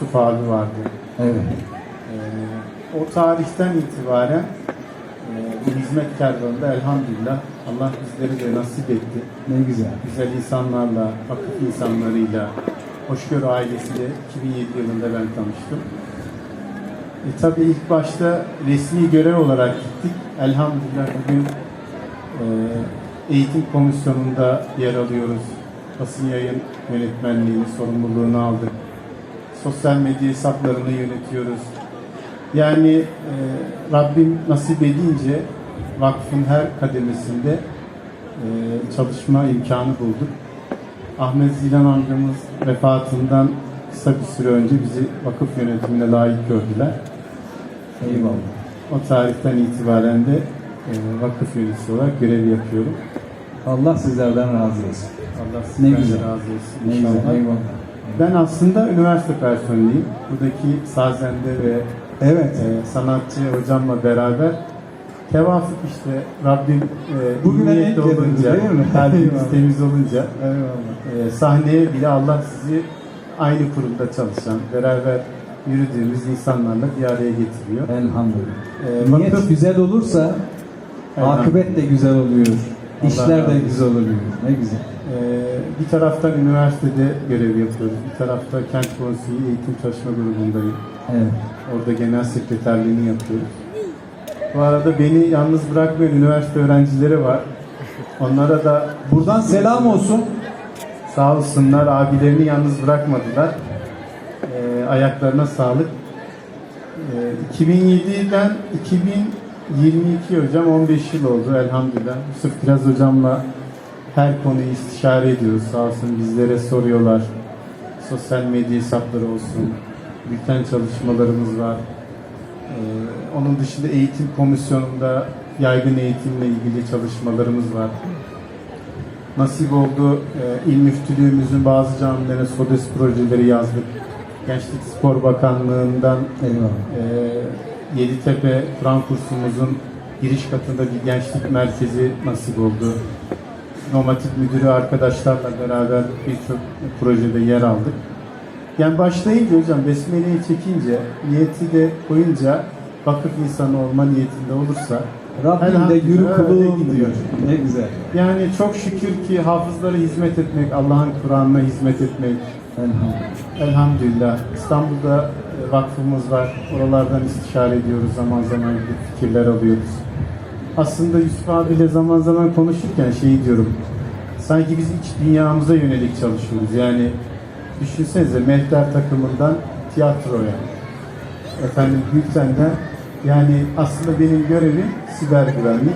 Yusuf abi vardı. Evet. Ee, o tarihten itibaren e, bu hizmet kervanında elhamdülillah Allah bizleri de nasip etti. Ne güzel. Güzel insanlarla, vakıf insanlarıyla, Hoşgörü ailesiyle 2007 yılında ben tanıştım. E, tabii ilk başta resmi görev olarak gittik. Elhamdülillah bugün e, eğitim komisyonunda yer alıyoruz. Basın yayın yönetmenliğini, sorumluluğunu aldık. Sosyal medya hesaplarını yönetiyoruz. Yani e, Rabbim nasip edince vakfın her kademesinde e, çalışma imkanı bulduk. Ahmet Zilan amcamız vefatından kısa bir süre önce bizi vakıf yönetimine layık gördüler. Eyvallah. O tarihten itibaren de e, vakıf yöneticisi olarak görev yapıyorum. Allah sizlerden razı olsun. Allah Ne sizden de güzel. razı olsun Ne inşallah. güzel. Eyvallah. Ben aslında üniversite personeliyim. Buradaki Sazen'de ve Evet. e, sanatçı hocamla beraber tevafuk işte Rabbim e, denk geldiniz, olunca, değil mi? kalbimiz temiz olunca Eyvallah. e, sahneye bile Allah sizi aynı kurumda çalışan, beraber yürüdüğümüz insanlarla bir araya getiriyor. Elhamdülillah. Ee, Niyet güzel olursa Elhamdülillah. akıbet de güzel oluyor. Allah İşler de güzel oluyor. Ne güzel. Ee, bir taraftan üniversitede görev yapıyoruz, bir tarafta kent konseyi eğitim çalışma grubundayım. Evet. Orada genel sekreterliğini yapıyoruz. Bu arada beni yalnız bırakmayan üniversite öğrencileri var. Onlara da Buradan selam olsun. sağ olsunlar abilerini yalnız bırakmadılar. Ee, ayaklarına sağlık. Ee, 2007'den 2022 hocam 15 yıl oldu elhamdülillah. Yusuf Kiraz hocamla her konuyu istişare ediyoruz. Sağ olsun bizlere soruyorlar. Sosyal medya hesapları olsun. Bülten çalışmalarımız var. Ee, onun dışında eğitim komisyonunda yaygın eğitimle ilgili çalışmalarımız var. Nasip oldu e, il müftülüğümüzün bazı camilerine SODES projeleri yazdık. Gençlik Spor Bakanlığı'ndan e, Yeditepe Kur'an kursumuzun giriş katında bir gençlik merkezi nasip oldu. Nomatik müdürü arkadaşlarla beraber birçok projede yer aldık. Yani başlayınca hocam besmeleyi çekince, niyeti de koyunca vakıf insanı olma niyetinde olursa Rabbim de yürü kulum diyor. Ne güzel. Yani çok şükür ki hafızlara hizmet etmek, Allah'ın Kur'an'ına hizmet etmek, Elhamdülillah. Elhamdülillah. İstanbul'da e, vakfımız var. Oralardan istişare ediyoruz. Zaman zaman fikirler alıyoruz. Aslında Yusuf abiyle zaman zaman konuşurken şey diyorum. Sanki biz iç dünyamıza yönelik çalışıyoruz. Yani düşünsenize mehter takımından tiyatroya. Efendim Gülten'den yani aslında benim görevim siber güvenlik.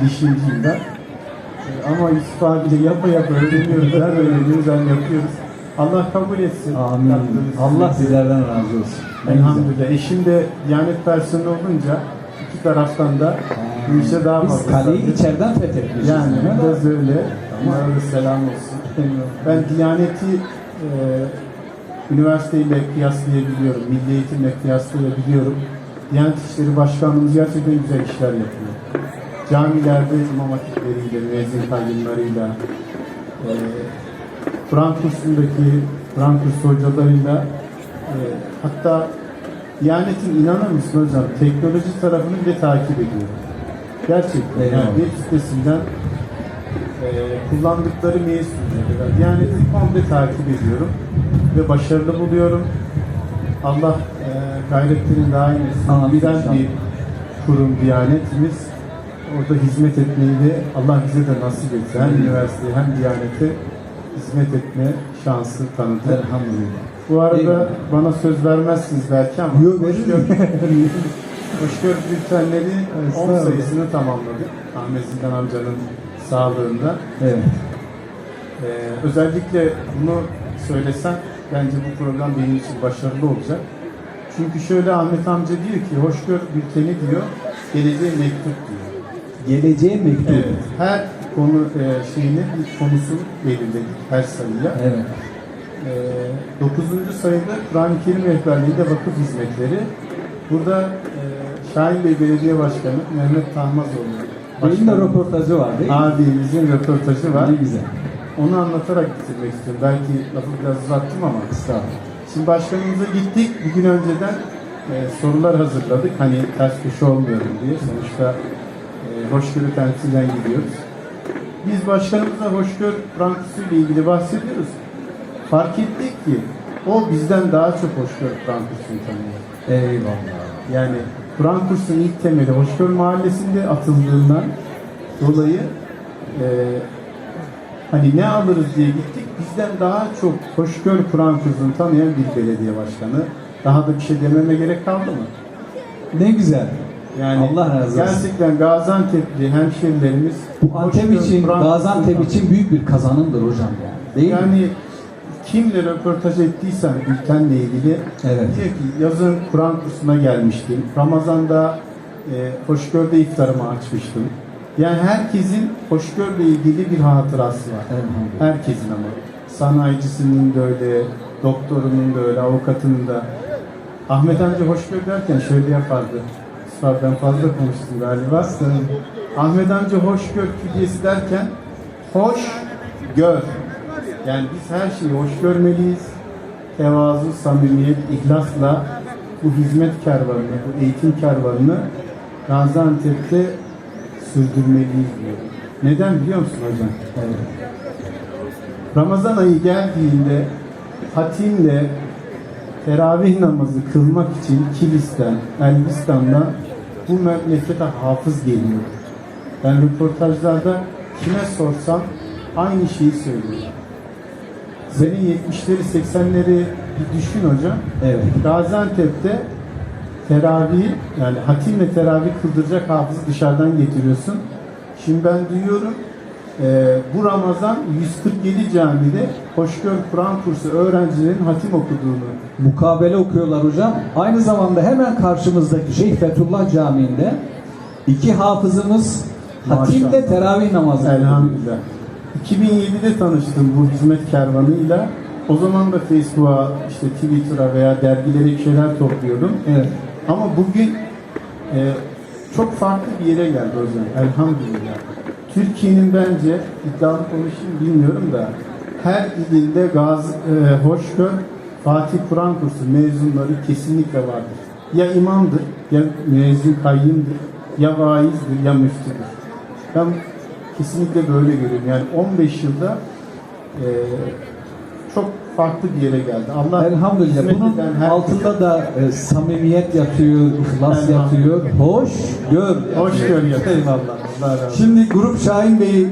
Bilişimciyim ben. E, Ama Yusuf abiyle yapa yapa öğreniyoruz. Hem öğreniyoruz hem yapıyoruz. Allah kabul etsin. Amin. Yaptığınız Allah sizlerden razı olsun. Ne Elhamdülillah. Eşim de Diyanet personeli olunca iki taraftan da bu işe daha Biz fazla. kaleyi sardık. içeriden fethetmişiz. Yani biraz öyle. Onlara da selam olsun. Ben Diyanet'i e, üniversiteyle kıyaslayabiliyorum. Milli eğitimle kıyaslayabiliyorum. Diyanet İşleri Başkanlığımız gerçekten güzel işler yapıyor. Camilerde imam hatipleriyle, müezzin kayyumlarıyla, e, Kur'an kursundaki Kur'an kursu hocalarıyla e, hatta Diyanet'in inanır mısın hocam teknoloji tarafını bile takip ediyor. Gerçekten yani Eyvallah. web sitesinden e, kullandıkları mail sürücüleri. Diyanet'i komple takip ediyorum ve başarılı buluyorum. Allah e, gayretlerini daim etsin. İnşallah. bir kurum Diyanetimiz. Orada hizmet etmeyi de Allah bize de nasip etsin. Hem üniversiteye hem Diyanet'e hizmet etme şansı tanıdı. Elhamdülillah. Bu arada Eyvallah. bana söz vermezsiniz belki ama Yok, veririm. Hoşgör bültenleri 10 Estağfurullah. sayısını tamamladık. Ahmet Zindan amcanın sağlığında. Evet. Ee, özellikle bunu söylesem bence bu program benim için başarılı olacak. Çünkü şöyle Ahmet amca diyor ki hoşgör bülteni diyor, geleceğe mektup diyor. Geleceğe mektup. Evet, her konu e, şeyini, bir konusunu belirledik her sayıya. Evet. Ee, 9. sayıda Kur'an-ı Kerim rehberliğinde vakıf hizmetleri. Burada e, Şahin Bey Belediye Başkanı Mehmet Tahmazoğlu. Benim de röportajı var değil mi? Abimizin röportajı var. Ne güzel. Onu anlatarak bitirmek istiyorum. Belki lafı biraz uzattım ama. Estağfurullah. Şimdi başkanımıza gittik. Bir gün önceden e, sorular hazırladık. Hani ters köşe olmayalım diye. Sonuçta e, hoşgörü temsilen gidiyoruz. Biz başkanımıza hoşgörü ile ilgili bahsediyoruz. Fark ettik ki o bizden daha çok hoşgörü prankusunu tanıyor. Eyvallah. Yani Kur'an kursunun ilk temeli Hoşgör Mahallesi'nde atıldığından dolayı e, hani ne alırız diye gittik. Bizden daha çok Hoşgör Kur'an kursunu tanıyan bir belediye başkanı. Daha da bir şey dememe gerek kaldı mı? Ne güzel. Yani Allah razı olsun. Gerçekten Gaziantep'li hemşehrilerimiz Bu Antep için, Gaziantep için büyük bir kazanımdır hocam yani. Değil mi? Kimle röportaj ettiysen ülkenle ilgili Evet. diyor ki yazın Kur'an kursuna gelmiştim. Ramazan'da e, hoşgörde iftarımı açmıştım. Yani herkesin hoşgörle ilgili bir hatırası var. Elhamdülillah. Herkesin ama. Sanayicisinin de öyle, doktorunun da öyle, avukatının da. Ahmet amca hoşgör derken şöyle yapardı. Mustafa ben fazla konuştum galiba. Ahmet amca hoşgör külliyesi derken hoş gör. Yani biz her şeyi hoş görmeliyiz. Tevazu, samimiyet, ihlasla bu hizmet kervanını, bu eğitim kervanını Gaziantep'te sürdürmeliyiz diyor. Neden biliyor musun hocam? Evet. Ramazan ayı geldiğinde hatimle teravih namazı kılmak için Kilis'ten, Elbistan'dan bu memlekete hafız geliyor. Ben röportajlarda kime sorsam aynı şeyi söylüyor. Senin 70'leri 80'leri bir düşün hocam. Evet. Gaziantep'te teravih yani hatimle teravih kıldıracak hafızı dışarıdan getiriyorsun. Şimdi ben duyuyorum e, bu Ramazan 147 camide Hoşgör Kur'an kursu öğrencilerin hatim okuduğunu Mukabele okuyorlar hocam. Aynı zamanda hemen karşımızdaki Şeyh Fethullah Camii'nde iki hafızımız hatimle teravih namazı elhamdülillah. 2007'de tanıştım bu hizmet kervanıyla. O zaman da Facebook'a, işte Twitter'a veya dergilere bir şeyler topluyordum. Evet. Ama bugün e, çok farklı bir yere geldi hocam. Elhamdülillah. Türkiye'nin bence iddialı konuşayım bilmiyorum da her ilinde gaz, e, hoşgör Fatih Kur'an kursu mezunları kesinlikle vardır. Ya imamdır, ya müezzin kayyımdır, ya vaizdir, ya müftüdür. Ben kesinlikle böyle görüyorum. Yani 15 yılda e, çok farklı bir yere geldi. Allah Elhamdülillah. Bunun altında da e, samimiyet yatıyor, ihlas yatıyor. Hoş gör. Hoş gör yatıyor. Eyvallah. Allah razı olsun. Şimdi Grup Şahin Bey'i